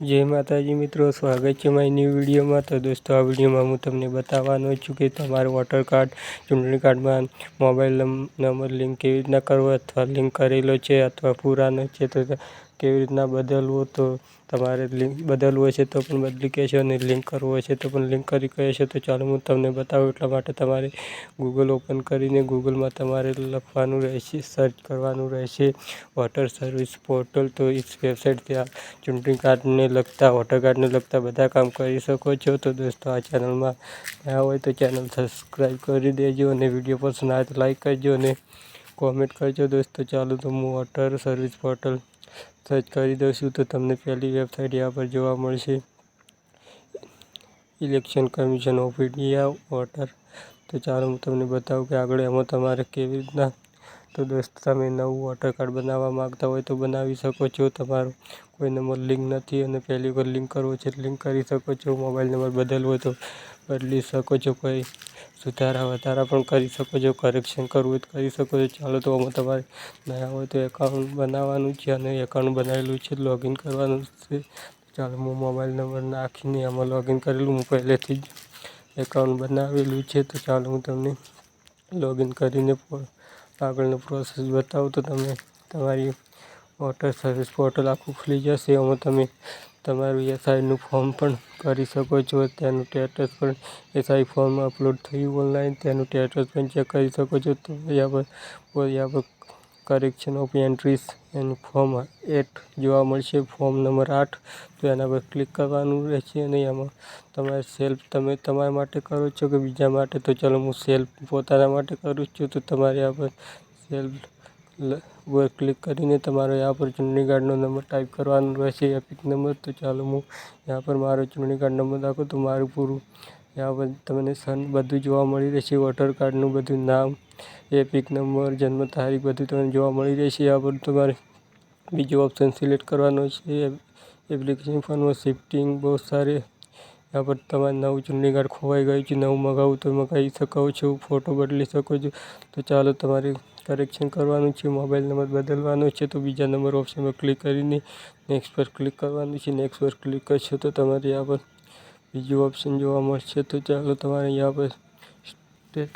જય માતાજી મિત્રો, સ્વાગત છે મારી ન્યૂ વિડીયોમાં તો દોસ્તો, આ વિડીયોમાં હું તમને બતાવવાનો છું કે તમારું વોટર કાર્ડ ચૂંટણી કાર્ડમાં મોબાઈલ નંબર લિંક કેવી રીતના કરવો અથવા લિંક કરેલો છે અથવા પુરાનો છે, તો કેવી રીતના બદલવો તો તમારે લિંક બદલવું છે તો પણ બદલી કહેશો અને લિંક કરવું હોય છે તો પણ લિંક કરી કહેશો તો ચાલો હું તમને બતાવું એટલા માટે તમારે ગૂગલ ઓપન કરીને ગૂગલમાં તમારે લખવાનું રહેશે સર્ચ કરવાનું રહેશે. વોટર સર્વિસ પોર્ટલ તો એ વેબસાઇટ ત્યાં ચૂંટણી કાર્ડને લગતા વોટર કાર્ડને લગતા બધા કામ કરી શકો છો. તો દોસ્તો આ ચેનલમાં ના હોય તો ચેનલ સબસ્ક્રાઈબ કરી દેજો અને વીડિયો પસંદ આવે તો લાઈક કરજો અને કોમેન્ટ કરજો દોસ્તો. ચાલો તો હું વોટર સર્વિસ પોર્ટલ સર્ચ કરી છું તો તમને પહેલી વેબસાઇટ યા પર જોવા મળશે. Election commission of India voter તો ચાલો હું તમને બતાવું કે આગળ એમાં તમારે કેવી રીતના તો દોસ્ત, તમે નવું વોટર કાર્ડ બનાવવા માગતા હોય તો બનાવી શકો છો. તમારો કોઈ નંબર લિંક નથી અને પહેલી વાર લિંક કરવો છે લિંક કરી શકો છો. મોબાઈલ નંબર બદલવો તો બદલી શકો છો કોઈ. સુધારા, વધારા પણ કરી શકો છો કરેક્શન કરવું હોય તો કરી શકો છો. ચાલો તો આમાં તમારે નયા હોય તો એકાઉન્ટ બનાવવાનું છે અને એકાઉન્ટ બનાવેલું છે લોગિન કરવાનું છે. ચાલો હું મોબાઈલ નંબર નાખીને આમાં લોગિન કરેલું હું પહેલેથી જ એકાઉન્ટ બનાવેલું છે. તો ચાલો હું તમને લોગિન કરીને આગળનો પ્રોસેસ બતાવું. તો તમે તમારી વોટર સર્વિસ પોર્ટલ આખું ખુલી જશે. એમાં તમે તમારું એસઆઈનું ફોર્મ પણ કરી શકો છો. તેનું સ્ટેટસ પણ એસઆઈ ફોર્મ અપલોડ થયું ઓનલાઈન તેનું સ્ટેટસ પણ ચેક કરી શકો છો. તો અહીંયા પર કરેક્શન ઓફ એન્ટ્રીસ એનું ફોર્મ એટ જોવા મળશે. ફોર્મ નંબર આઠ તો એના પર ક્લિક કરવાનું રહેશે અને એમાં તમારે સેલ્ફ તમે તમારા માટે કરો છો કે બીજા માટે? તો ચાલો હું સેલ્ફ પોતાના માટે કરું છું. તો તમારે આ પર સેલ્ફ ઉપર ક્લિક કરીને તમારે યા પર ચૂંટણી કાર્ડનો નંબર ટાઈપ કરવાનો રહેશે પિક નંબર તો ચાલો હું યા પર મારો ચૂંટણી કાર્ડ નંબર નાખું તો મારું પૂરું. યા પર તમને સન બધું જોવા મળી રહેશે વોટર કાર્ડનું બધું નામ, એ પિક નંબર જન્મ તારીખ બધું તમને જોવા મળી રહેશે. યા પર તમારે બીજો ઓપ્શન સિલેક્ટ કરવાનો છે એપ્લિકેશન ફોનમાં શિફ્ટિંગ બહુ સારી. યા પર તમારે નવું ચૂંટણી કાર્ડ ખોવાઈ ગયું છે, નવું મગાવું તો મગાવી શકો છો ફોટો બદલી શકો છો. તો ચાલો તમારે કરેક્શન કરવાનું છે, મોબાઈલ નંબર બદલવાનો છે, તો બીજા નંબર ઓપ્શનમાં ક્લિક કરીને નેક્સ્ટ પર ક્લિક કરવાનું છે. નેક્સ્ટ પર ક્લિક કરશો તો તમારે આ પર બીજું ઓપ્શન જોવા મળશે. તો ચાલો તમારે અહીંયા પર સ્ટેટ